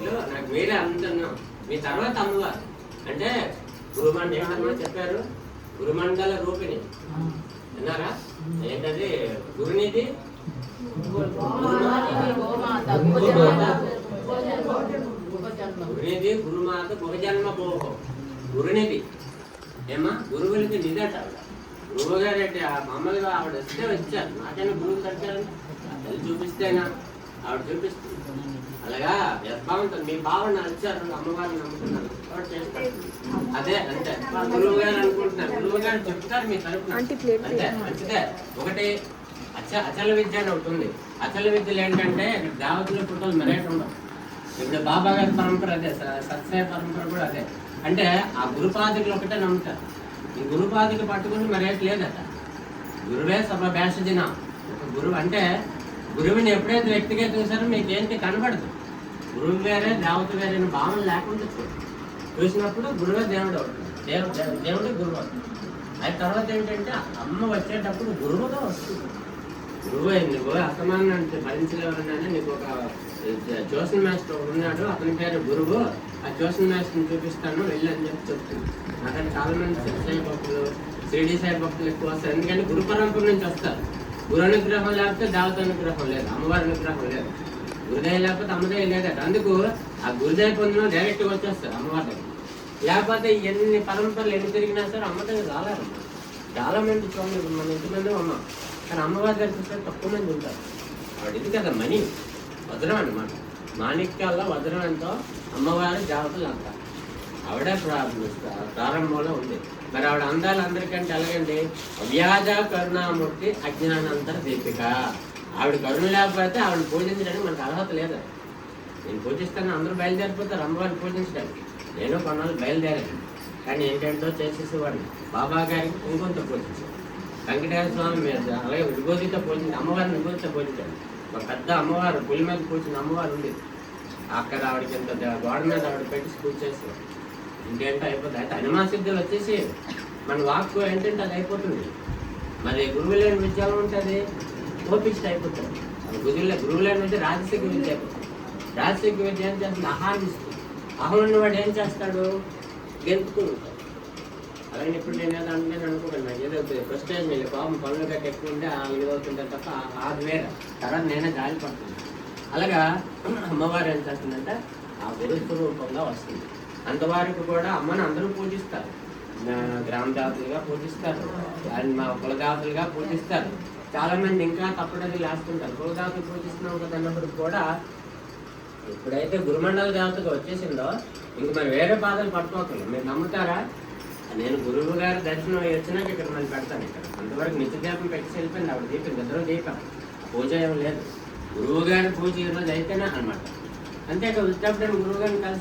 చెప్పినట్లు నాకు మీరే అంటున్నాం మీ తర్వాత అమ్మవారు అంటే గురుమండ ఏమన్నా చెప్పారు? గురుమండల రూపిణి. అన్నారా ఏంటది? గురునిధి గురునిధి గురుమాత గుహజన్మ భోగం. గురునిధి ఏమా గురువులకి నిధట అట గురువు గారు అంటే ఆ మామూలుగా ఆవిడ వస్తే వచ్చారు. నాకైనా గురువు కట్టారు తల్లి చూపిస్తేనా? ఆవిడ చూపిస్తుంది. అలాగా యద్భావంతో మీ భావన వచ్చారు అమ్మవారిని నమ్ముతున్నారు. అదే అంతే. గురువు గారు అనుకుంటున్నారు. గురువు గారు చెప్తారు మీ తరపున. అంతే మంచిదే ఒకటి అచ అచల విద్య అని ఒకటి ఉంది. అచల విద్యలు ఏంటంటే దేవతల ఫోటోలు మరేట ఉండవు. ఇప్పుడు బాబా గారి పరంపర అదే సత్సయ పరంపర కూడా అదే. అంటే ఆ గురుపాదికలు ఒకటే నమ్ముతారు. ఈ గురుపాదిక పట్టుకుని మరేటి లేదట. గురువే సభ భేషజన. ఒక గురువు అంటే గురువుని ఎప్పుడైతే వ్యక్తిగా చూసారో మీకు ఏంటి కనబడదు. గురువు వేరే దేవత వేరే భావన లేకుండా చూడు. చూసినప్పుడు గురువే దేవుడు అవుతుంది దేవు గురువు అవుతుంది అది తర్వాత ఏంటంటే అమ్మ వచ్చేటప్పుడు గురువుగా వస్తుంది. గురువు నువ్వు అసమానం అంటే భరించలేవరని నీకు ఒక జోసన్ మాస్టర్ ఒకడు ఉన్నాడు. అతని పేరు గురువు. ఆ జోసన్ మాస్టర్ని చూపిస్తాను వెళ్ళి అని చెప్పి చెప్తుంది అక్కడ చాలా మంది సాయి భక్తులు షిరిడి సాయి భక్తులు ఎక్కువ వస్తారు. ఎందుకంటే గురు పరంపర నుంచి వస్తారు. గురు అనుగ్రహం లేకపోతే దేవత అనుగ్రహం లేదు అమ్మవారి అనుగ్రహం లేదు. గురుదయ లేకపోతే అమ్మదయ లేదట. అందుకు ఆ గురుదయ పొందిన డైరెక్ట్గా వచ్చేస్తారు అమ్మవారి లేకపోతే ఎన్ని పరంపరలు ఎన్ని తిరిగినా సరే అమ్మ దగ్గర రాలేరు చాలా మంది చూడండి మన ఇంతమంది అమ్మ. కానీ అమ్మవారి దగ్గర చూస్తే తక్కువ మంది ఉంటారు. ఆవిడ ఇది కదా మనీ వజ్రం అన్నమాట. మాణిక్యాల్లో వజ్రం ఎంతో అమ్మవారి జాగ్రత్తలు అంత. ఆవిడే ప్రారంభంలో ఉంది. మరి ఆవిడ అందాలు అందరికంటే ఎలాగండి? వ్యాజ కరుణామూర్తి అజ్ఞానంతర దీపిక. ఆవిడ కరుణ లేకపోతే ఆవిడ పూజించడానికి మనకు అర్హత లేదు. నేను పూజిస్తాను అందరూ బయలుదేరిపోతారు అమ్మవారిని పూజించడానికి. నేను కొన్నాళ్ళు బయలుదేరాను. కానీ ఏంటంటో చేసేసేవాడిని. బాబా గారికి కుంకుమతో పూజించాను. వెంకటేశ్వర స్వామి మీద అలాగే విభూతితో పూజించి అమ్మవారిని విభూతితో పూజించాను. ఒక పెద్ద అమ్మవారు పులి మీద పూజించిన అమ్మవారు ఉంది అక్కడ ఆవిడకి ఇంత గోడ మీద ఆవిడ పెట్టి పూజ చేసేవాడు ఇంకేంటో అయిపోతుంది అయితే అనుమాసిద్ధులు వచ్చేసి మన వాక్కు ఏంటంటే అది అయిపోతుంది. మరి గురువు లేని విద్యాలు ఉంటుంది ఓపిస్ట్ అయిపోతుంది అది గురువులే గురువు అంటే విద్య రాజసిక విద్య అయిపోతుంది. రాజసిక విద్య ఏం చేస్తుంది అహాన్ని ఇస్తుంది అహం ఉన్నవాడు ఏం చేస్తాడు? గెంతుకుని అలాగే ఇప్పుడు నేను ఏదో అంటే అనుకోకండి ఏదో ఫస్ట్ వెళ్ళి పాపం పనులు గట్టి ఎక్కువ ఉంటే ఆ ఇది అవుతుంటారు తప్ప ఆ- అది వేరే. తర్వాత నేనే జాలి పడుతున్నాను అలాగా అమ్మవారు ఏం చేస్తుందంటే ఆ గురు స్వరూపంగా వస్తుంది. అంతవరకు కూడా అమ్మని అందరూ పూజిస్తారు. గ్రామ దేవతలుగా పూజిస్తారు. అండ్ మా కులదేవతలుగా పూజిస్తారు. చాలా మంది ఇంకా తప్పటది లేస్తుంటారు. కులదేవతలు పూజిస్తున్నాం కదన్నప్పుడు అన్నప్పుడు కూడా ఎప్పుడైతే గురుమండల దేవతగా వచ్చేసిందో ఇంక మరి వేరే బాధలు పట్టుకోకండి. మీరు నమ్ముతారా? నేను గురువు గారి దర్శనం వచ్చినాక ఇక్కడ మనం పెడతాను ఇక్కడ. అంతవరకు నిత్యదీపం పెట్టి వెళ్ళిపోయింది. ఆవిడ దీపం ఇద్దరు దీపం. పూజ ఏం లేదు. గురువు గారి పూజ ఈరోజు అయితేనే అనమాట అంతేకా వచ్చేప్పుడు గురువు గారిని కలిసి